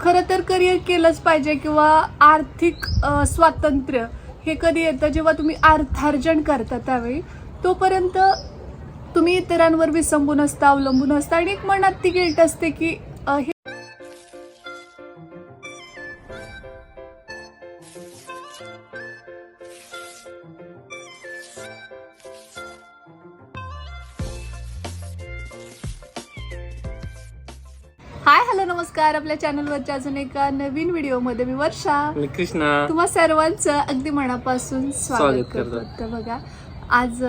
खरं तर करिअर केलंच पाहिजे किंवा आर्थिक स्वातंत्र्य हे कधी येतं जेव्हा तुम्ही अर्थार्जन करता त्यावेळी तोपर्यंत तुम्ही इतरांवर विसंबून असता अवलंबून असता आणि एक मनात ती गिल्ट असते की हे नमस्कार. आपल्या चॅनलवरच्या अजून एका नवीन व्हिडिओमध्ये मी वर्षा. मी कृष्णा. तुम्हा सर्वांचं अगदी मनापासून स्वागत करतो. तर बघा आज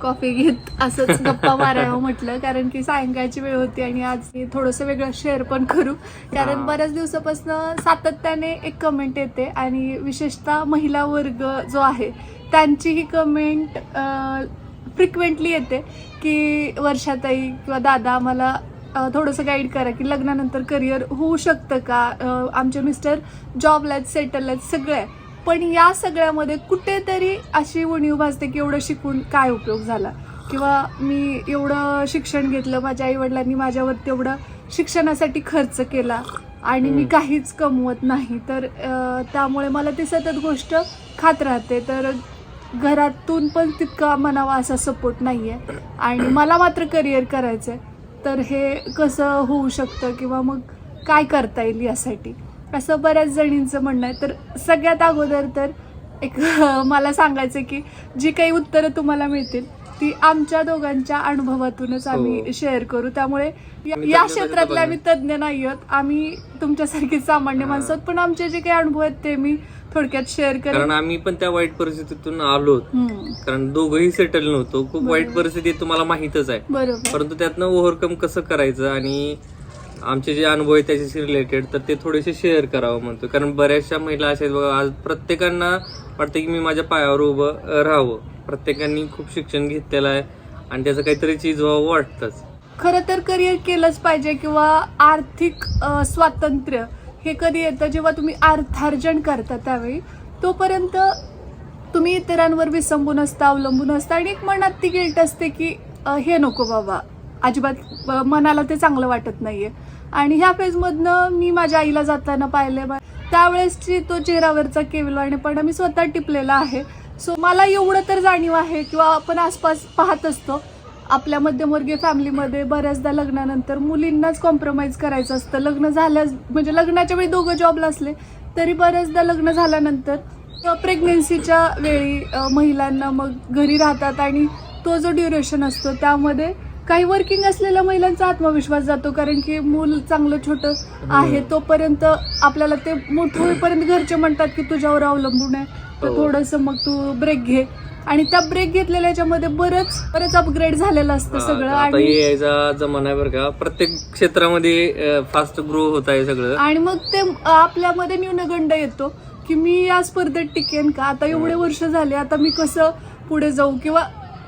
कॉफी घेत असंच गप्पा मारावं म्हटलं कारण की सायंकाळची वेळ होती आणि आज मी थोडंसं वेगळं शेअर पण करू. कारण. बऱ्याच दिवसापासून सातत्याने एक कमेंट येते आणि विशेषतः महिला वर्ग जो आहे त्यांची ही कमेंट फ्रिक्वेंटली येते की वर्षाताई किंवा दादा मला थोडंसं गाईड करा की लग्नानंतर करिअर होऊ शकतं का? आमचे मिस्टर जॉबला आहेत सेटल आहेत सगळे आहे. पण या सगळ्यामध्ये कुठेतरी अशी उणीव भासते की एवढं शिकून काय उपयोग झाला? किंवा मी एवढं शिक्षण घेतलं माझ्या आईवडिलांनी माझ्यावर तेवढं शिक्षणासाठी खर्च केला आणि मी. काहीच कमवत नाही. तर त्यामुळे मला ती सतत गोष्ट खात राहते. तर घरातून पण तितका म्हणावा असा सपोर्ट नाही आहे आणि मला मात्र करिअर करायचं आहे तर हे कसं होऊ शकतं किंवा मग काय करता येईल यासाठी? असं बऱ्याच जणींचं म्हणणं आहे. तर सगळ्यात अगोदर तर एक मला सांगायचं की जी काही उत्तरं तुम्हाला मिळतील ती आमच्या दोघांच्या अनुभवातूनच आम्ही हो. शेअर करू. त्यामुळे या- क्षेत्रातले आम्ही तज्ज्ञ नाही आहोत. आम्ही तुमच्यासारखी सामान्य हा. माणसं आहोत. पण आमचे जे काही अनुभव आहेत ते मी थोडक्यात शेअर कारण आम्ही पण त्या वाईट परिस्थितीतून आलो कारण दोघंही सेटल नव्हतो. खूप वाईट. परिस्थिती तुम्हाला माहितच आहे. बरोबर. परंतु त्यातनं ओव्हरकम कसं करायचं आणि आमचे जे अनुभव आहेत त्याच्याशी रिलेटेड तर ते थोडेसे शेअर करावं म्हणतो कारण बऱ्याचशा महिला अशा आहेत बघा आज प्रत्येकांना वाटतं की मी माझ्या पायावर उभं राहावं. प्रत्येकांनी खूप शिक्षण घेतलेलं आहे आणि त्याचं काहीतरी चीज व्हावं वाटतंच. खरं तर करिअर केलंच पाहिजे किंवा आर्थिक स्वातंत्र्य हे कधी येतं जेव्हा तुम्ही अर्थार्जन करता त्यावेळी तोपर्यंत तुम्ही इतरांवर विसंबून असता अवलंबून असता आणि एक मनात ती गिल्ट असते की हे नको बाबा. अजिबात मनाला ते चांगलं वाटत नाहीये. आणि ह्या फेजमधनं मी माझ्या आईला जाताना पाहिले बा- त्यावेळेसची तो चेहऱ्यावरचा केविलवाणेपणा मी स्वतः टिपलेला आहे. सो मला एवढं तर जाणीव आहे किंवा आपण आसपास पाहत असतो. आपल्या मध्यमवर्गीय फॅमिलीमध्ये बऱ्याचदा लग्नानंतर मुलींनाच कॉम्प्रोमाइज करायचं असतं. लग्न झाल्यास म्हणजे लग्नाच्या वेळी दोघं जॉबला असले तरी बऱ्याचदा लग्न झाल्यानंतर प्रेग्नेन्सीच्या वेळी महिलांना मग घरी राहतात आणि तो जो ड्युरेशन असतो त्यामध्ये काही वर्किंग असलेल्या महिलांचा आत्मविश्वास जातो कारण की मूल चांगलं छोटं आहे तोपर्यंत आपल्याला ते मोठं होईपर्यंत घरचे म्हणतात की तुझ्यावर अवलंबून आहे. तर हो. थोडंसं मग तू ब्रेक घे. आणि त्या ब्रेक घेतलेल्या याच्यामध्ये बरंच बरंच अपग्रेड झालेलं असतं सगळं. आणि जमाना आहे बरं का. प्रत्येक क्षेत्रामध्ये फास्ट ग्रो होत आहे सगळं. आणि मग ते आपल्यामध्ये न्यूनगंड येतो की मी या स्पर्धेत टिकेन का? आता एवढे वर्ष झाले आता मी कसं पुढे जाऊ? किंवा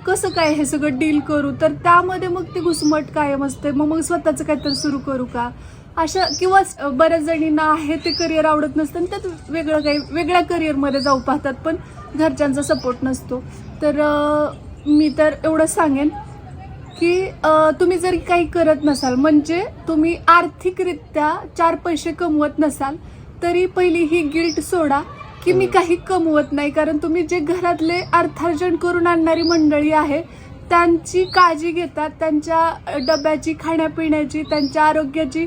कसं काय हे सगळं डील करू? तर त्यामध्ये मग ती घुसमट कायम असते. मग मग स्वतःचं काहीतरी सुरू करू का? अशा किंवा बऱ्याच जणींना आहे ते करिअर आवडत नसतं आणि त्यात वेगळं काही वेगळ्या करिअरमध्ये जाऊ पाहतात पण घरच्यांचा सपोर्ट नसतो. तर मी तर एवढं सांगेन की तुम्ही जर काही करत नसाल म्हणजे तुम्ही आर्थिकरित्या चार पैसे कमवत नसाल तरी पहिली ही गिल्ट सोडा. की मी काही कमवत नाही कारण तुम्ही जे घरातले अर्थार्जन करून आणणारी मंडळी आहे त्यांची काळजी घेतात त्यांच्या डब्याची खाण्यापिण्याची त्यांच्या आरोग्याची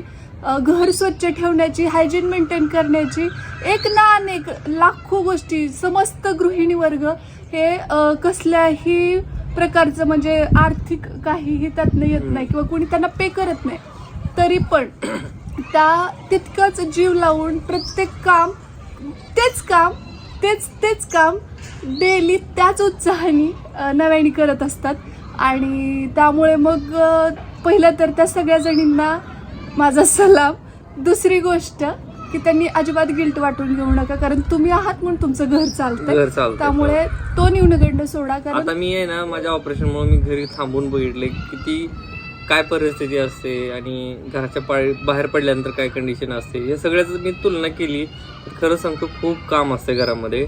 घर स्वच्छ ठेवण्याची हायजीन मेंटेन करण्याची एक ना अनेक लाखो गोष्टी समस्त गृहिणी वर्ग हे कसल्याही प्रकारचं म्हणजे आर्थिक काहीही त्यातनं येत नाही किंवा कोणी त्यांना पे करत नाही. तरी पण त्या तितकंच जीव लावून प्रत्येक काम तेच काम तेच तेच काम डेली त्याच उत्साहाने नव्याने करत असतात. आणि त्यामुळे मग पहिलं तर त्या सगळ्या जणींना माझा सलाम. दुसरी गोष्ट की त्यांनी अजिबात गिल्ट वाटून घेऊ नका कारण तुम्ही आहात म्हणून तुमचं घर चालतं त्यामुळे तो न्यूनगंड सोडा कारण आता मी आहे ना माझ्या ऑपरेशन मुळे मी घरी थांबून बघितले किती काय परिस्थिती असते आणि घराच्या पाळी बाहेर पडल्यानंतर काय कंडिशन असते या सगळ्याच मी तुलना केली. तर खरं सांगतो खूप काम असते घरामध्ये.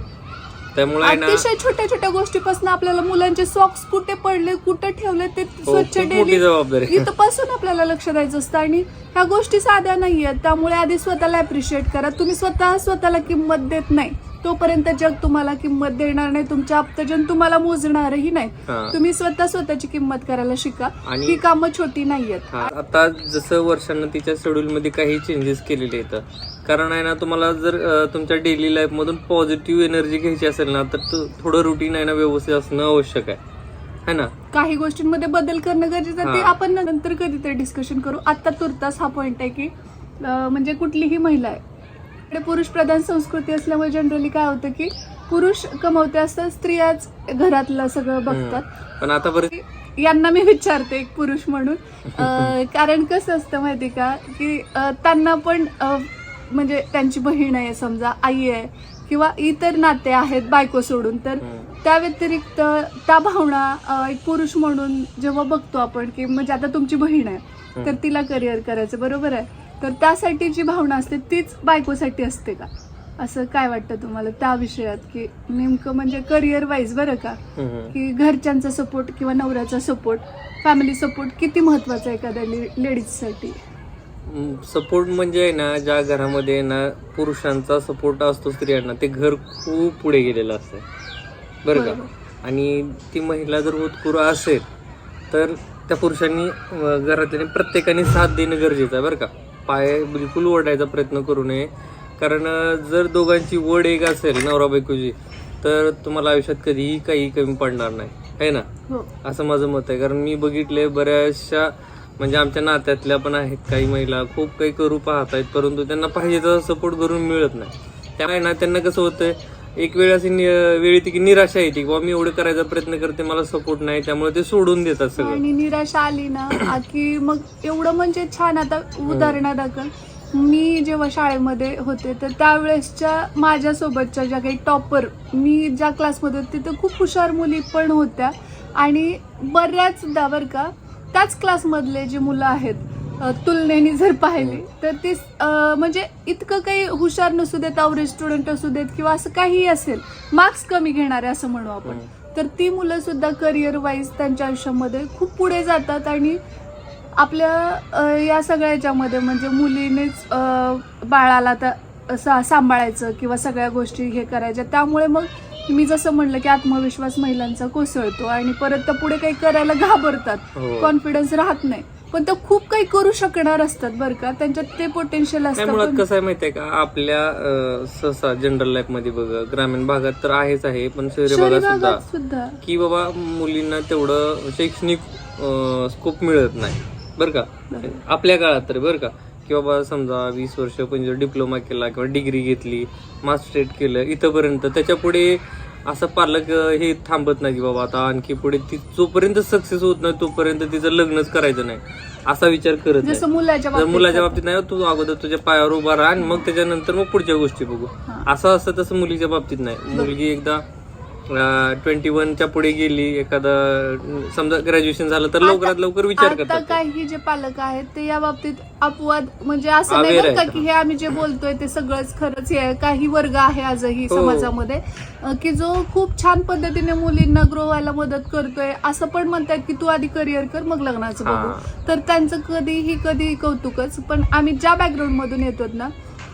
त्यामुळे आहे ना अतिशय छोट्या छोट्या गोष्टीपासून आपल्याला मुलांचे सॉक्स कुठे पडले कुठे ठेवले ते हो, स्वच्छ खूप मोठी जबाबदारी. आहे. इथपासून आपल्याला लक्ष द्यायचं असतं आणि ह्या गोष्टी साध्या नाहीयेत. त्यामुळे आधी स्वतःला अप्रिशिएट करा. तुम्ही स्वतः स्वतःला किंमत देत नाही. तोपर्यंत जग तुम्हाला किंमत देणार नाही तुमच्या आप्तजन तुम्हाला मोजणारही नाही. तुम्ही स्वतः स्वतःची किंमत करायला शिका. ही कामं छोटी नाहीयेत. आता जसं वर्षांना तिच्या शेड्यूल मध्ये काही चेंजेस केलेले आहेत कारण आहे ना तुम्हाला जर तुमच्या डेली लाईफ मधून पॉझिटिव्ह एनर्जी घ्यायची असेल ना तर थोडं रुटीन आहे ना व्यवस्थित असणं आवश्यक आहे. है ना? काही गोष्टींमध्ये बदल करणं गरजेचं आहे ते. आपण नंतर कधीतरी डिस्कशन करू. आता तुर्तास हा पॉइंट आहे की म्हणजे कुठलीही महिला आहे इकडे पुरुष प्रधान संस्कृती असल्यामुळे जनरली काय होतं की पुरुष कमवते असतात स्त्रियाच घरातलं सगळं बघतात. पण आता बरं यांना मी विचारते एक पुरुष म्हणून. कारण कसं असतं माहिती का? की त्यांना पण म्हणजे त्यांची बहीण आहे समजा आई आहे किंवा इतर नाते आहेत बायको सोडून तर त्या व्यतिरिक्त त्या भावना एक पुरुष म्हणून जेव्हा बघतो आपण की म्हणजे आता तुमची बहीण आहे तर तिला करिअर करायचं बरोबर आहे? तर त्यासाठी जी भावना असते तीच बायकोसाठी असते का? असं काय वाटतं तुम्हाला त्या विषयात? की नेमकं म्हणजे करिअर वाईज बरं का? की घरच्यांचा सपोर्ट किंवा नवऱ्याचा सपोर्ट फॅमिली सपोर्ट किती महत्त्वाचा आहे एखाद्या लेडीजसाठी सपोर्ट म्हणजे आहे ना ज्या घरामध्ये ना पुरुषांचा सपोर्ट असतो स्त्रियांना ते घर खूप पुढे गेलेलं असतं. बरं का? आणि ती महिला जर होतकुर असेल तर त्या पुरुषांनी घरातल्या प्रत्येकाने साथ देणं गरजेचं आहे बरं का? पाय बिलकुल ओढायचा प्रयत्न करू नये. कारण जर दोघांची ओढ एक असेल नवरा बायकोची तर तुम्हाला आयुष्यात कधीही काही कमी पडणार नाही. आहे ना? हो. असं माझं मत आहे. कारण मी बघितले बऱ्याचशा म्हणजे आमच्या नात्यातल्या पण आहेत काही महिला खूप काही करू पाहत आहेत परंतु त्यांना पाहिजे तसा सपोर्ट करून मिळत नाही. त्यामुळे ना त्यांना कसं होतंय एक वेळ अशी नि- वेळ येते की निराशा येते की बाबा मी एवढं करायचा प्रयत्न करते मला सपोर्ट नाही. त्यामुळे ते सोडून देतात सगळं. आणि निराशा आली ना आ की मग एवढं म्हणजे छान. आता उदाहरणादाखल मी जेव्हा शाळेमध्ये होते तर त्यावेळेसच्या माझ्यासोबतच्या ज्या काही टॉपर मी ज्या क्लासमध्ये होते तिथं खूप हुशार मुली पण होत्या. आणि बऱ्याचदा बरं का त्याच क्लासमधले जे मुलं आहेत तुलनेने जर पाहिली तर ते म्हणजे इतकं काही हुशार नसू देत अवरेज स्टुडंट असू देत किंवा असं काहीही असेल मार्क्स कमी घेणारे असं म्हणू आपण. तर ती मुलं सुद्धा करिअर वाईज त्यांच्या आयुष्यामध्ये खूप पुढे जातात आणि आपल्या या सगळ्या याच्यामध्ये म्हणजे मुलीनेच बाळाला तर सा सांभाळायचं किंवा सगळ्या गोष्टी हे करायच्या. त्यामुळे मग मी जसं म्हणलं की आत्मविश्वास महिलांचा कोसळतो आणि परत त्या पुढे काही करायला घाबरतात. हो. कॉन्फिडन्स राहत नाही. पण त्या खूप काही करू शकणार असतात बरं का. त्यांच्यात ते पोटेन्शियल नाही असतं मुळात पण- कसं आहे माहितीये का? आपल्या अं, सहसा जनरल लाईफमध्ये बघ ग्रामीण भागात तर आहेच आहे पण शहरी शहरी भागात सुद्धा भागात सुद्धा. की बाबा मुलींना तेवढं शैक्षणिक स्कोप मिळत नाही. बरं का? आपल्या काळात तर बरं का? की बाबा समजा वीस वर्ष म्हणजे डिप्लोमा केला किंवा डिग्री घेतली मास्टरेट केलं इथंपर्यंत त्याच्या पुढे असं पालक हे थांबत नाही की बाबा आता आणखी पुढे ती जोपर्यंत सक्सेस होत नाही तोपर्यंत तिचं लग्नच करायचं नाही. असा विचार करत नाही. जसं मुलाच्या जर बाबतीत मुलाच्या बाबतीत नाही तू अगोदर तुझ्या पायावर उभा राहा आणि मग त्याच्यानंतर मग पुढच्या गोष्टी बघू. असं असतं तसं मुलीच्या बाबतीत नाही. मुलगी एकदा ट्वेंटी वनच्या पुढे गेली एखादा समजा ग्रॅज्युएशन झालं तर लवकरात लवकर विचार आता करतात काही जे पालक आहेत ते या बाबतीत अपवाद म्हणजे असं नाही बरं का आहेत. की हे आम्ही जे बोलतोय ते सगळंच खरंच हे आहे. काही वर्ग आहे आजही हो. समाजामध्ये अं, की जो खूप छान पद्धतीने मुलींना ग्रो व्हायला मदत करतोय असं पण म्हणतायत की तू आधी करिअर कर मग लग्नाचं हा. बघू तर त्यांचं कधीही कधी कौतुकच पण आम्ही ज्या बॅकग्राऊंड मधून येतो ना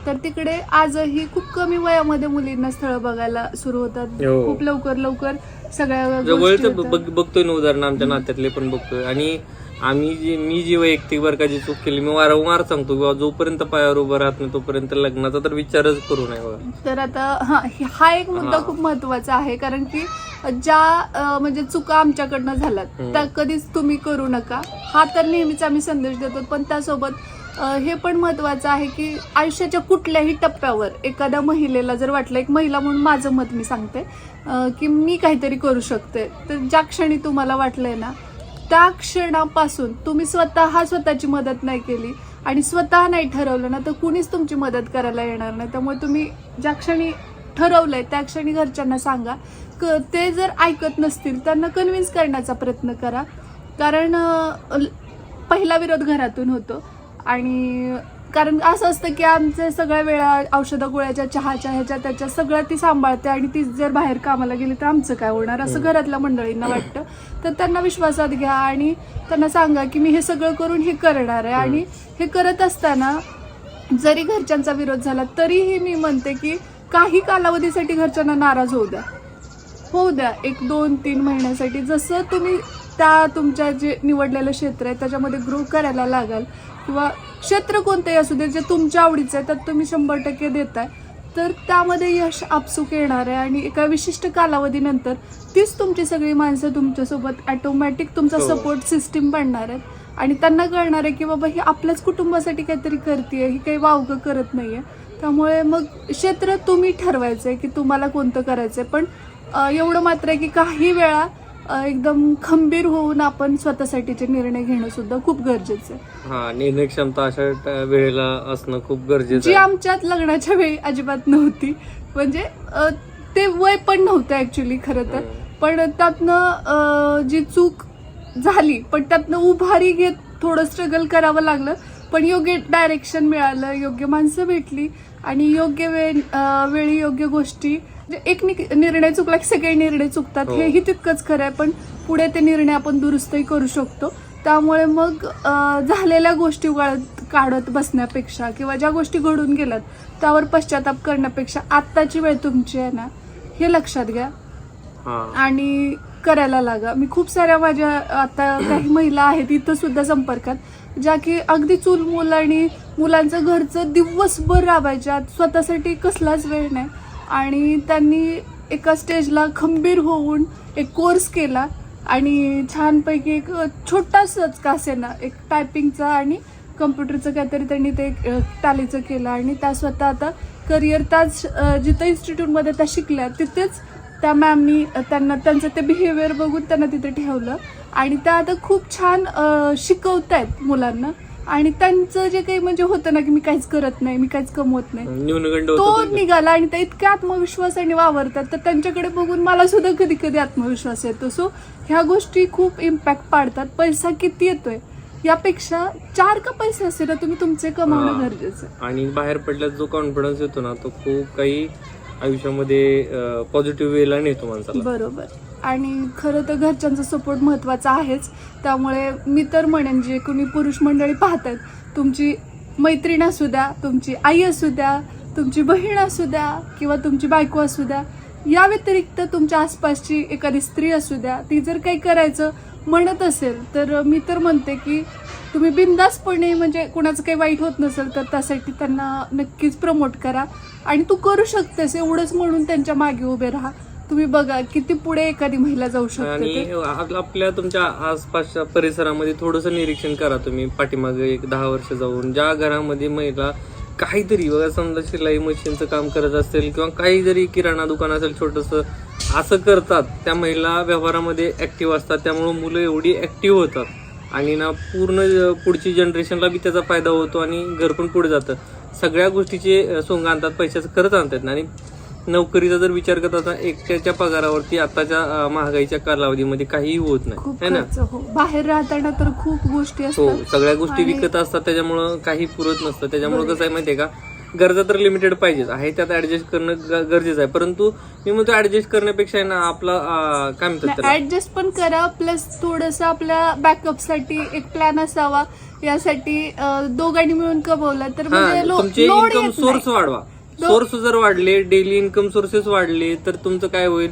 तर तिकडे आजही खूप कमी वयामध्ये मुलींना स्थळ बघायला सुरू होतात हो. खूप लवकर लवकर सगळ्या गोष्टी जवळचं होतात. बघ- बघतोय ना उदाहरण आमच्या नात्यातले पण बघतोय आणि आम्ही जे मी जी वैयक्तिक बरं का जी चूक केली मी वारंवार सांगतो की बाबा जोपर्यंत पायावर उभं राहत नाही तोपर्यंत लग्नाचा तर विचारच करू नये बघा तर आता हा हा एक मुद्दा हा. खूप महत्त्वाचा आहे कारण की ज्या अं, म्हणजे चुका आमच्याकडनं झाल्यात हम्म. त्या कधीच तुम्ही करू नका हा तर नेहमीच आम्ही संदेश देतो पण त्यासोबत हे पण महत्वाचं आहे की आयुष्याच्या कुठल्याही टप्प्यावर एखाद्या महिलेला जर वाटलं एक महिला म्हणून माझं मत मी सांगते की मी काहीतरी करू शकते. तर ज्या क्षणी तुम्हाला वाटलंय ना त्या क्षणापासून तुम्ही स्वतः स्वतःची मदत नाही केली आणि स्वतः नाही ठरवलं ना तर कुणीच तुमची मदत करायला येणार नाही. त्यामुळे तुम्ही ज्या क्षणी ठरवलंय त्या क्षणी घरच्यांना सांगा. क ते जर ऐकत नसतील त्यांना कन्व्हिन्स करण्याचा प्रयत्न करा. कारण ल- पहिला विरोध घरातून होतो. आणि कारण असं असतं की आमच्या सगळ्या वेळा औषधं गोळ्याच्या चहाच्या ह्याच्या त्याच्या सगळ्या ती सांभाळते आणि ती जर बाहेर कामाला गेली तर आमचं काय होणार? असं. घरातल्या मंडळींना वाटतं. तर त्यांना विश्वासात घ्या आणि त्यांना सांगा की मी हे सगळं करून हे करणार आहे. आणि हे करत असताना जरी घरच्यांचा विरोध झाला तरीही मी म्हणते की काही कालावधीसाठी घरच्यांना नाराज होऊ द्या. होऊ द्या. एक दोन तीन महिन्यासाठी जसं तुम्ही त्या तुमच्या जे निवडलेलं क्षेत्र आहे त्याच्यामध्ये ग्रो करायला लागाल. किंवा क्षेत्र कोणतंही असू दे जे तुमच्या आवडीचं आहे त्यात तुम्ही शंभर टक्के देताय. तर त्यामध्ये यश आपसूक येणार आहे आणि एका विशिष्ट कालावधीनंतर तीच तुमची सगळी माणसं तुमच्यासोबत ॲटोमॅटिक तुमचा हो. सपोर्ट सिस्टीम बनणार आहेत. आणि त्यांना कळणार आहे की बाबा ही आपल्याच कुटुंबासाठी काहीतरी करते ही काही वावगं करत नाहीये. त्यामुळे मग क्षेत्र तुम्ही ठरवायचं आहे की तुम्हाला कोणतं करायचं आहे पण एवढं मात्र आहे की काही वेळा एकदम खंबीर होऊन आपण स्वतःसाठीचे निर्णय घेणं सुद्धा खूप गरजेचं आहे. हा निर्णय क्षमता अशा ट- वेळेला असणं खूप गरजेचं जी आहे. आमच्यात लग्नाच्या वेळी अजिबात नव्हती. म्हणजे अ, ते वय पण नव्हतं ऍक्च्युली खरं तर. पण त्यातनं अ, जी चूक झाली पण त्यातनं उभारी घेत थोडं स्ट्रगल करावं लागलं. पण योग्य डायरेक्शन मिळालं योग्य माणसं भेटली आणि योग्य वेळ अ, वेळी योग्य गोष्टी एक नि- निर्णय चुकला की सगळे निर्णय चुकतात. हो. हेही तितकंच खरं आहे पण पुढे ते निर्णय आपण दुरुस्तही करू शकतो. त्यामुळे मग झालेल्या गोष्टी वळत काढत बसण्यापेक्षा किंवा ज्या गोष्टी घडून गेल्यात त्यावर पश्चाताप करण्यापेक्षा आत्ताची वेळ तुमची आहे ना हे लक्षात घ्या. आणि करायला लागा. मी खूप साऱ्या माझ्या आता काही महिला आहेत इथं सुद्धा संपर्कात ज्या की अगदी चूल मूल आणि मुलांचं घरचं दिवसभर राबायच्या स्वतःसाठी कसलाच वेळ नाही. आणि त्यांनी एका स्टेजला खंबीर होऊन एक कोर्स केला आणि छानपैकी एक छोटासाच कासेना एक टायपिंगचा आणि कम्प्युटरचं काहीतरी त्यांनी ते टालीचं केलं आणि त्या स्वतः आता करिअर त्याच जिथं इन्स्टिट्यूटमध्ये त्या शिकल्या तिथेच त्या मॅमनी त्यांना त्यांचं ते बिहेवियर बघून त्यांना तिथे ठेवलं. आणि त्या आता खूप छान शिकवत आहेत मुलांना. आणि त्यांचं जे काही म्हणजे होतं ना की मी काहीच करत नाही मी काहीच कमवत नाही न्यूनगंड तो होतो निघाला आणि त्या इतक्या आत्मविश्वासाने वावरतात तर त्यांच्याकडे बघून मला सुद्धा कधी कधी आत्मविश्वास येतो. सो ह्या गोष्टी खूप इम्पॅक्ट पाडतात. पैसा किती येतोय? यापेक्षा चार का पैसे असेल ना तुम्ही तुमचे कमावणं. गरजेचं आहे. आणि बाहेर पडल्यास जो कॉन्फिडन्स येतो ना तो खूप काही आयुष्यामध्ये पॉझिटिव्ह वेला नेतो माणसाला. बरोबर. आणि खरं तर घरच्यांचा सपोर्ट महत्त्वाचा आहेच. त्यामुळे मी तर म्हणेन जे कोणी पुरुष मंडळी पाहतात तुमची मैत्रीण असू द्या तुमची आई असू द्या तुमची बहीण असू द्या किंवा तुमची बायको असू द्या या व्यतिरिक्त तुमच्या आसपासची एखादी स्त्री असू द्या ती जर काही करायचं म्हणत असेल तर मी तर म्हणते की तुम्ही बिंदासपणे म्हणजे कुणाचं काही वाईट होत नसेल तर त्यासाठी त्यांना नक्कीच प्रमोट करा. आणि तू करू शकतेस एवढंच म्हणून त्यांच्या मागे उभे राहा. तुम्ही बघा किती पुढे एखादी महिला जाऊ शकते आणि ते. आपल्या तुमच्या आसपासच्या परिसरामध्ये थोडंसं निरीक्षण करा तुम्ही पाठीमागे एक दहा वर्ष जाऊन. ज्या घरामध्ये महिला काहीतरी बघा समजा शिलाई मशीनचं काम करत असेल किंवा काही जरी किराणा दुकान असेल छोटस असं करतात. त्या महिला व्यवहारामध्ये ऍक्टिव्ह असतात त्यामुळे मुलं एवढी ऍक्टिव्ह होतात. आणि ना पूर्ण पुढची जनरेशनला बी त्याचा फायदा होतो आणि घर पण पुढे जातं. सगळ्या गोष्टीचे सोंग आणतात पैशाचं खरंच आणतात आणि नोकरीचा जर विचार करत असता एकट्याच्या पगारावरती आताच्या महागाईच्या कालावधीमध्ये काहीही होत नाही. है ना? हो. बाहेर राहताना तर खूप गोष्टी हो सगळ्या गोष्टी विकत असतात त्याच्यामुळं काही पुरत नसतं. त्याच्यामुळे. कसं आहे माहितीये का? गरजा तर लिमिटेड पाहिजेच. आहे त्यात ऍडजस्ट करणं गरजेचं आहे. परंतु मी म्हणतो ऍडजस्ट करण्यापेक्षा आहे ना आपला काय म्हणतात ऍडजस्ट पण करा प्लस थोडस आपल्या बॅकअपसाठी एक प्लॅन असावा. यासाठी दोघांनी मिळून कमवलं तर म्हणजे इन्कम सोर्स. वाढवा. सोर्स जर वाढले डेली इन्कम सोर्सेस वाढले तर तुमचं काय होईल?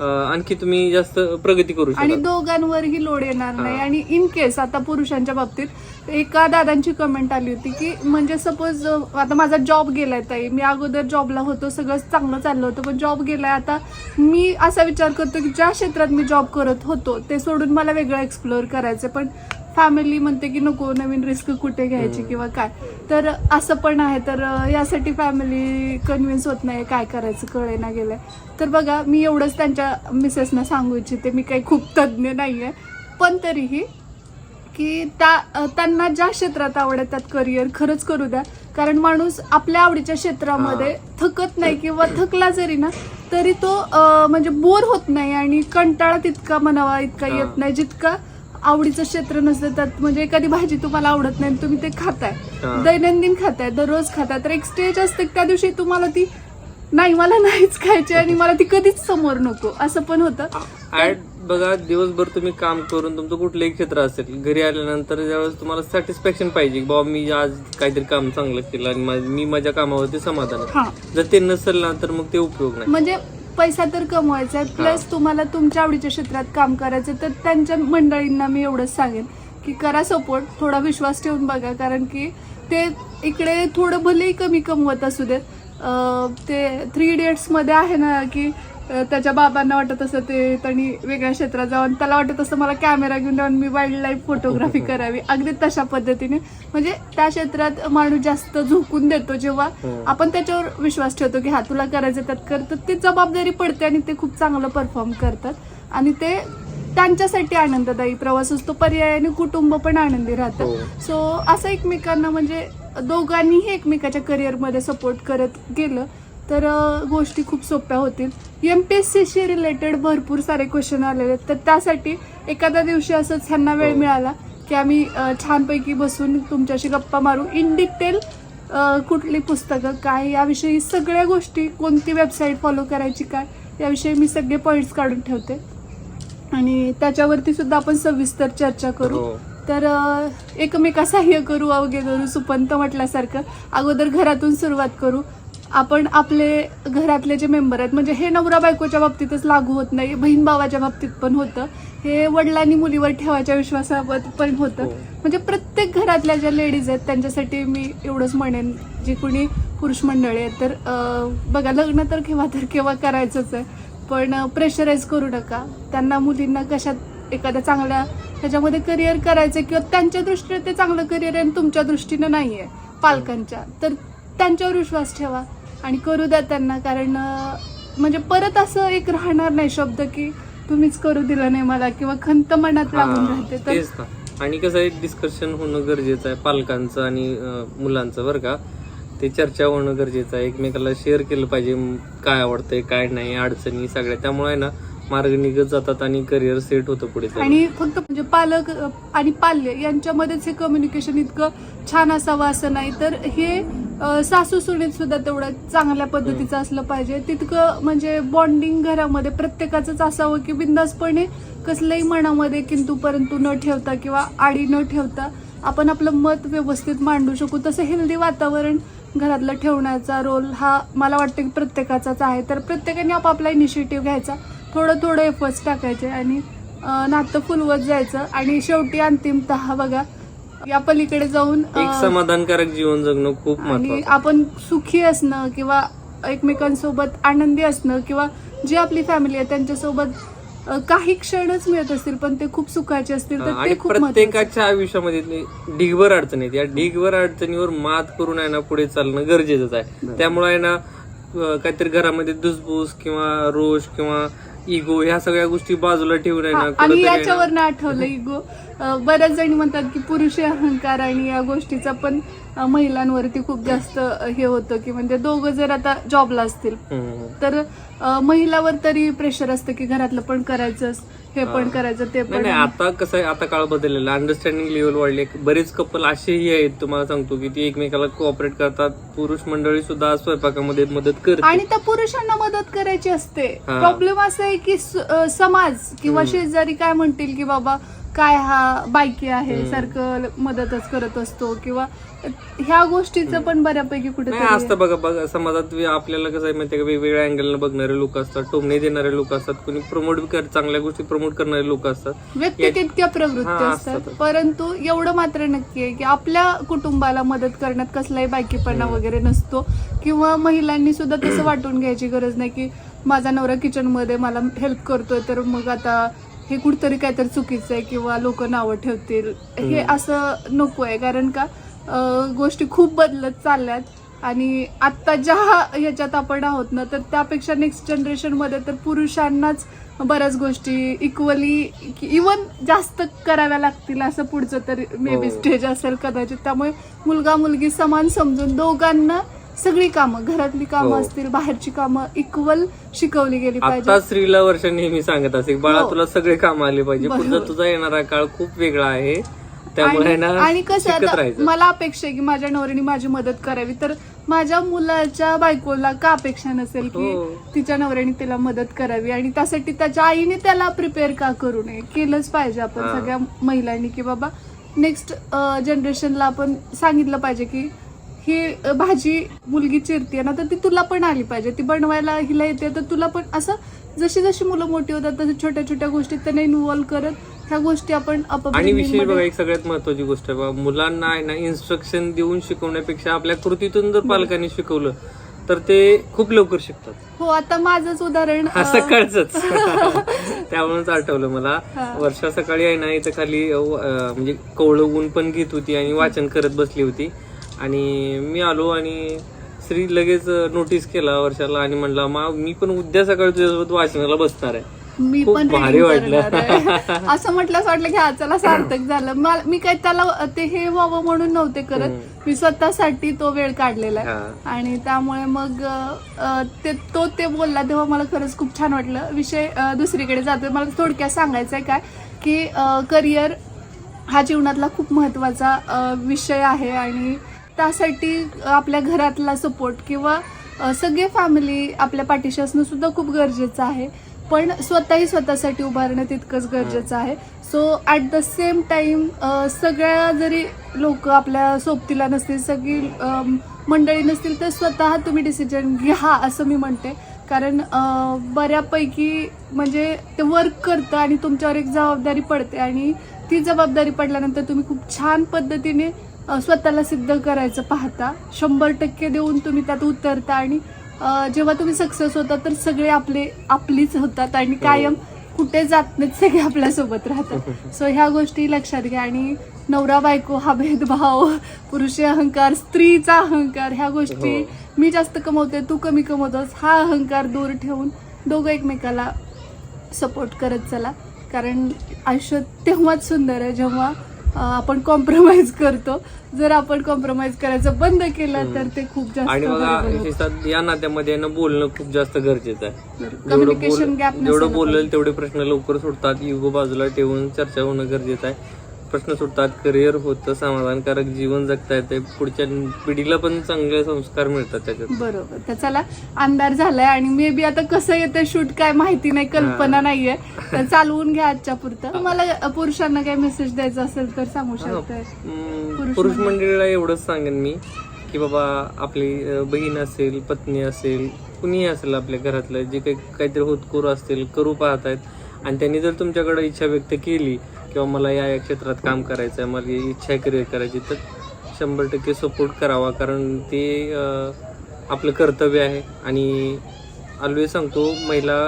आणखी तुम्ही जास्त प्रगती करू आणि शकता दोघांवरही लोड येणार नाही. आणि इन केस आता पुरुषांच्या बाबतीत एका दादांची कमेंट आली होती की म्हणजे सपोज आता माझा जॉब गेलाय ताई. मी अगोदर जॉबला होतो सगळं चांगलं चाललं होतं पण जॉब गेलाय आता. मी असा विचार करतो की ज्या क्षेत्रात मी जॉब करत होतो ते सोडून मला वेगळं एक्सप्लोअर करायचं पण फॅमिली म्हणते की नको नवीन रिस्क कुठे घ्यायची. किंवा काय? तर असं पण आहे. तर यासाठी फॅमिली कन्व्हिन्स होत नाही काय करायचं कळे ना गेलंय तर बघा मी एवढंच त्यांच्या मिसेसना सांगू इच्छिते. मी काही खूप तज्ज्ञ नाही आहे पण तरीही की त्या त्यांना ज्या क्षेत्रात आवड आहे त्यात करिअर खरंच करू द्या. कारण माणूस आपल्या आवडीच्या क्षेत्रामध्ये थकत नाही किंवा थकला जरी ना तरी तो म्हणजे बोर होत नाही आणि कंटाळा तितका म्हणावा इतका. येत नाही. जितका आवडीचं क्षेत्र नसतं त्यात म्हणजे एखादी भाजी तुम्हाला आवडत नाही तुम्ही ते खाताय. दैनंदिन खाताय दररोज खाताय. तर एक स्टेज असते त्या दिवशी तुम्हाला ती नाही मला नाहीच खायची आणि मला ती कधीच समोर नको. असं पण होतं. बघा दिवसभर तुम्ही काम करून तुमचं कुठलंही क्षेत्र असेल घरी आल्यानंतर ज्यावेळेस तुम्हाला सॅटिस्फॅक्शन पाहिजे की बाबा मी आज काहीतरी काम चांगलं केलं आणि मा- माझ्या कामावरती समाधान आहे. जर ते नसेल ना तर मग ते उपयोग नाही. म्हणजे पैसा तर कमवायचा आहे प्लस तुम्हाला तुमच्या आवडीच्या क्षेत्रात काम करायचं आहे, तर त्यांच्या मंडळींना मी एवढंच सांगेन की करा सपोर्ट थोडा विश्वास ठेवून बघा कारण की ते इकडे थोडं भलेही कमी कमवत असू देत. अं, ते थ्री इडियट्समध्ये आहे ना की त्याच्या बाबांना वाटत असं ते त्यांनी वेगळ्या क्षेत्रात जाऊन त्याला वाटत असं मला कॅमेरा घेऊन जाऊन मी वाईल्ड लाईफ फोटोग्राफी करावी. अगदी तशा पद्धतीने. म्हणजे त्या क्षेत्रात माणूस जास्त झोकून देतो जेव्हा हम्म. आपण त्याच्यावर विश्वास ठेवतो की हा तुला करायचं त्यात कर. तर ती जबाबदारी पडते आणि ते खूप चांगलं परफॉर्म करतात. आणि ते त्यांच्यासाठी आनंददायी प्रवास असतो. पर्यायाने कुटुंब पण आनंदी राहतं. हो. सो असं एकमेकांना म्हणजे दोघांनीही एकमेकाच्या करिअरमध्ये सपोर्ट करत गेलं. तर गोष्टी खूप सोप्या होतील. एम पी एस सीशी रिलेटेड भरपूर सारे क्वेश्चन आलेले आहेत. तर त्यासाठी एखाद्या दिवशी असंच ह्यांना वेळ हो. मिळाला की आम्ही छानपैकी बसून तुमच्याशी गप्पा मारू. इन डिटेल कुठली पुस्तकं काय याविषयी सगळ्या गोष्टी कोणती वेबसाईट फॉलो करायची काय याविषयी मी सगळे पॉईंट्स काढून ठेवते. आणि त्याच्यावरती सुद्धा आपण सविस्तर चर्चा करू. हो. तर एकमेका सहाय्य करू अवघे करू सुपंत म्हटल्यासारखं. अगोदर घरातून सुरुवात करू. आपण आपले घरातले जे मेंबर आहेत म्हणजे हे नवरा बायकोच्या बाबतीतच लागू होत नाही बहीण भावाच्या बाबतीत पण होतं. हे वडिलांनी मुलीवर ठेवायच्या विश्वासाबाबत पण होतं. हो. म्हणजे प्रत्येक घरातल्या ज्या लेडीज आहेत त्यांच्यासाठी मी एवढंच म्हणेन. जे कोणी पुरुष मंडळी आहेत तर बघा लग्न तर केव्हा तर केव्हा करायचंच आहे. पण प्रेशराईज करू नका. त्यांना मुलींना कशात एखाद्या चांगल्या ह्याच्यामध्ये करिअर करायचं किंवा त्यांच्या दृष्टीने ते चांगलं करिअर आहे आणि तुमच्या दृष्टीनं नाही आहे पालकांच्या. तर त्यांच्यावर विश्वास ठेवा. आणि करू द्या त्यांना कारण म्हणजे परत असं एक राहणार नाही शब्द की तुम्हीच करू दिलं नाही मला किंवा खंत मनात लागून राहते. तर आणि कसं आहे डिस्कशन होणं गरजेचं आहे पालकांचं आणि मुलांचं बरं का. ते चर्चा होणं गरजेचं आहे. एकमेकाला शेअर केलं पाहिजे काय आवडतंय काय नाही अडचणी सगळ्या. त्यामुळे ना मार्ग निघत जातात आणि करिअर सेट होतं पुढे आणि फक्त म्हणजे पालक आणि पाल्य यांच्यामध्येच हे कम्युनिकेशन इतकं छान असावं असं नाही. तर हे सासू सुनेत सुद्धा तेवढं चांगल्या पद्धतीचं असलं पाहिजे. तितकं म्हणजे बॉन्डिंग घरामध्ये प्रत्येकाचंच असावं की बिंदासपणे कसलंही मनामध्ये किंतु परंतु न ठेवता किंवा आडी न ठेवता आपण आपलं मत व्यवस्थित मांडू शकू. तसं हेल्दी वातावरण घरातलं ठेवण्याचा रोल हा मला वाटतं की प्रत्येकाचाच आहे. तर प्रत्येकाने आपापला इनिशिएटिव्ह घ्यायचा. थोडं थोडं एफर्ट्स टाकायचे आणि नातं फुलवत जायचं. आणि शेवटी अंतिमतः बघा. या पलीकडे जाऊन एक समाधानकारक जीवन जगणं खूप आणि आपण सुखी असणं किंवा एकमेकांसोबत आनंदी असणं किंवा जी आपली फॅमिली आहे त्यांच्यासोबत काही क्षणच मिळत असतील पण ते खूप सुखाचे असतील तर ते खूप. प्रत्येकाच्या आयुष्यामध्ये ढिगभर अडचणी आहेत. या ढिगभर अडचणीवर मात करून आहे ना पुढे चालणं गरजेचंच आहे. त्यामुळे आहे ना काहीतरी घरामध्ये दुसबूस किंवा रोष किंवा इगो ह्या सगळ्या गोष्टी बाजूला ठेवून आहे ना आणि कुठंतरी आहे ना- याच्यावर ना आठवलं इगो बऱ्याच जणी म्हणतात की पुरुष अहंकार आणि या गोष्टीचा पण अं, महिलांवरती खूप जास्त अं, हे होतं की म्हणजे दोघं जर आता जॉबला असतील हम्म. तर अं, महिलावर तरी प्रेशर असतं की घरातलं पण करायचंच. हे पण. करायचं ते पण नाही आता कसं आहे आता काळ बदललेला अंडरस्टँडिंग लेवल वाढले बरेच कपल असेही आहेत तुम्हाला सांगतो की ती एकमेकाला कोऑपरेट करतात पुरुष मंडळी सुद्धा स्वयंपाकामध्ये मदत करते आणि त्या पुरुषांना मदत करायची असते. प्रॉब्लेम असा आहे की समाज किंवा. शेजारी काय म्हणतील की बाबा काय हा बायकी आहे. सारखं मदतच करत असतो किंवा ह्या गोष्टीचं पण बऱ्यापैकी कुठे नाही असतं बघा बघा समाजात आपल्याला कसं आहे माहितीये का वेगवेगळ्या अँगलनं बघणारे लोक असतात टोमणे देणारे लोक असतात कोणी प्रमोट कर चांगल्या गोष्टी प्रमोट करणारे लोक असतात व्यक्ती तितक्या प्रवृत्ती असतात. परंतु एवढं मात्र नक्की आहे की आपल्या कुटुंबाला मदत करण्यात कसलाही बायकीपणा. वगैरे नसतो किंवा महिलांनी सुद्धा तसं वाटून घ्यायची गरज नाही की माझा नवरा किचनमध्ये मला हेल्प करतोय तर मग आता हे कुठतरी काहीतरी चुकीचं आहे किंवा लोक नावं ठेवतील हे. असं नको आहे कारण का गोष्टी खूप बदलत चालल्यात आणि आत्ता ज्या ह्याच्यात आपण आहोत ना तर त्यापेक्षा नेक्स्ट जनरेशनमध्ये तर पुरुषांनाच बऱ्याच गोष्टी इक्वली इवन जास्त कराव्या लागतील असं पुढचं तर मे बी. स्टेज असेल कदाचित त्यामुळे मुलगा मुलगी समान समजून दोघांना सगळी कामं घरातली कामं हो. असतील बाहेरची कामं इक्वल शिकवली गेली आता पाहिजे स्त्रीला वर्ष नेहमी सांगत असे बाळा हो. तुला सगळे काम आले पाहिजे बरोबर. पुढचा तुझा येणारा काळ खूप वेगळा आहे त्यामुळे आणि ना आणि कसं शिकत आता राहायचं मला अपेक्षा आहे की माझ्या नवऱ्याने माझी मदत करावी तर माझ्या मुलाच्या बायकोला का अपेक्षा नसेल की हो. तिच्या नवऱ्याने तिला मदत करावी आणि त्यासाठी त्याच्या आईने त्याला प्रिपेअर का करू नये केलंच पाहिजे आपण हा. सगळ्या महिलांनी की बाबा नेक्स्ट जनरेशनला आपण सांगितलं पाहिजे की ही भाजी मुलगी चिरते ना तर ती तुला पण आली पाहिजे. ती बनवायला हिला येते तर तुला पण असं जशी जशी मुलं मोठी होतात तसं छोट्या छोट्या गोष्टीत त्यांना इन्व्हॉल्व करत ह्या गोष्टी आपण आणि विशेष बघा एक सगळ्यात महत्वाची गोष्ट आहे बघा मुलांना आहे ना इन्स्ट्रक्शन देऊन शिकवण्यापेक्षा आपल्या कृतीतून जर पालकांनी शिकवलं तर ते खूप लवकर शिकतात. हो आता माझंच उदाहरण हा सकाळच त्यामुळेच आठवलं मला. वर्षा सकाळी आहे ना इथं खाली म्हणजे कवळं ऊन पण घेत होती आणि वाचन करत बसली होती. आणि मी आलो आणि श्री लगेच नोटीस केला वर्षाला आणि म्हणला मा मी पण उद्या सकाळी तुझ्यासोबत वाचनाला बसणार आहे मी पण भारी वाटलं. करणार आहे. असं वाटलं की हा चला सार्थक झालं मी काय त्याला ते हे व्हावं म्हणून नव्हते करत. मी स्वतःसाठी तो वेळ काढलेला आहे. आणि त्यामुळे मग ते तो ते बोलला तेव्हा मला खरंच खूप छान वाटलं विषय दुसरीकडे जातोय मला थोडक्यात सांगायचं आहे काय की करिअर हा जीवनातला खूप महत्त्वाचा अ, विषय आहे आणि त्यासाठी आपल्या घरातला सपोर्ट किंवा सगळे फॅमिली आपल्या पाठीशी असणं सुद्धा खूप गरजेचं आहे. पण स्वतःही स्वतःसाठी उभारणं तितकंच गरजेचं आहे. So at the same time सगळ्या जरी लोक आपल्या सोबतीला नसतील सगळी मंडळी नसतील तर स्वतः तुम्ही डिसिजन घ्या असं मी म्हणते. कारण बऱ्यापैकी म्हणजे ते वर्क करतं आणि तुमच्यावर एक जबाबदारी पडते. आणि ती जबाबदारी पडल्यानंतर तुम्ही खूप छान पद्धतीने स्वतःला सिद्ध करायचं पाहता. शंभर टक्के देऊन तुम्ही त्यात उतरता आणि जेव्हा तुम्ही सक्सेस होता तर सगळे आपले आपलीच होतात आणि कायम कुठे जात नाहीत सगळे आपल्यासोबत राहतात. सो ह्या गोष्टी लक्षात घ्या आणि नवरा बायको हा भेदभाव पुरुष अहंकार स्त्रीचा अहंकार ह्या गोष्टी हो. मी जास्त कमवते तू कमी कमवतोस हा अहंकार दूर ठेवून दोघं एकमेकाला सपोर्ट करत चला. कारण आयुष्य तेव्हाच सुंदर आहे जेव्हा आपण कॉम्प्रोमाइज करतो. जर आपण कॉम्प्रोमाइज करायचं बंद केलं तर ते खूप जास्त आणि बघा. विशेषतः या नात्यामध्ये ना बोलणं खूप जास्त गरजेचं आहे. जेवढं कम्युनिकेशन गॅप जेवढं बोललं तेवढे प्रश्न लवकर सुटतात युगो बाजूला ठेवून चर्चा होणं गरजेचं आहे. प्रश्न सुटतात करिअर होतं समाधानकारक जीवन जगता येते पुढच्या पिढीला पण चांगले संस्कार मिळतात त्याच्यात. बरोबर. तर चला अंधार झालाय आणि मे बी आता कसं येतं शूट काय माहिती नाही कल्पना नाहीये. तर चालवून घ्या आजच्या पुरतं. तुम्हाला पुरुषांना काय मेसेज द्यायचा असेल तर सांगू शकताय. हम्म, पुरुष मंडळीला एवढंच सांगेन मी की बाबा आपली बहीण असेल पत्नी असेल कुणीही असेल आपल्या घरातलं जे काही काहीतरी होतकरू असतील करू पाहत आहेत आणि त्यांनी जर तुमच्याकडे इच्छा व्यक्त केली किंवा मला या या क्षेत्रात काम करायचं आहे मला ही इच्छा आहे करिअर करायची तर शंभर टक्के सपोर्ट करावा. कारण ते आपलं कर्तव्य आहे. आणि ऑलवेज सांगतो महिला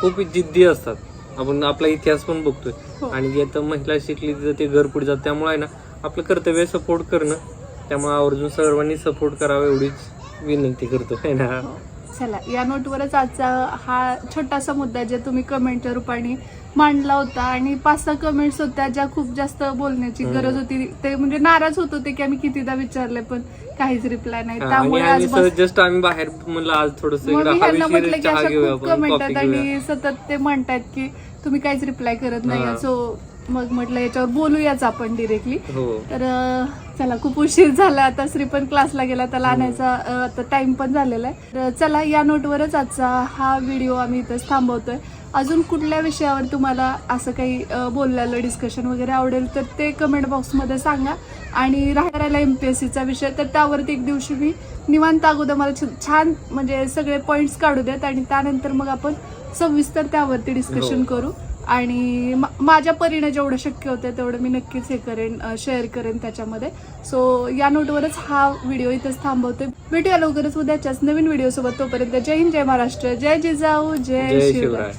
खूप जिद्दी असतात. आपण आपला इतिहास पण हो. बघतोय आणि जे आता महिला शिकली तर ते घर पुढे जात त्यामुळे आहे ना आपलं कर्तव्य सपोर्ट करणं. त्यामुळे आवर्जून सर्वांनी सपोर्ट करावा एवढीच विनंती करतो. है ना? हो. चला या नोटवरच आजचा हा छोटासा मुद्दा जे तुम्ही कमेंटच्या रूपाने मांडला होता आणि पाच सहा कमेंट्स होत्या ज्या खूप जास्त बोलण्याची. गरज होती. ते म्हणजे नाराज होत होते की आम्ही कितीदा विचारले पण काहीच रिप्लाय नाही. त्यामुळे आज जस्ट आम्ही बाहेर म्हणलं आज थोडस म्हटलं की अशा खूप कमेंट आहेत आणि सतत ते म्हणतायत की तुम्ही काहीच रिप्लाय करत नाही. सो मग म्हटलं याच्यावर बोलूयाच आपण डिरेक्टली हो. तर चला खूप उशीर झाला. आता श्री पण क्लासला गेला त्याला आणायचा आता टाइम पण झालेला आहे. तर चला या नोटवरच आजचा हा व्हिडिओ आम्ही इथंच थांबवतोय. अजून कुठल्या विषयावर तुम्हाला असं काही बोललेलं डिस्कशन वगैरे आवडेल तर ते कमेंट बॉक्समध्ये सांगा. आणि राहिला एम पी एस सीचा विषय तर त्यावरती एक दिवशी मी निवांत अगोदर मला छान म्हणजे सगळे पॉईंट्स काढू देत आणि त्यानंतर मग आपण सविस्तर त्यावरती डिस्कशन हो. करू. आणि मा- माझ्या परीने जेवढं शक्य होतं तेवढं मी नक्कीच हे करेन शेअर करेन त्याच्यामध्ये. सो या नोटवरच हा व्हिडिओ इथंच थांबवतोय. भेटूया लवकरच उद्याच्याच नवीन व्हिडिओ सोबत. तोपर्यंत जय हिंद जय महाराष्ट्र. जय जिजाऊ जय शिवराय.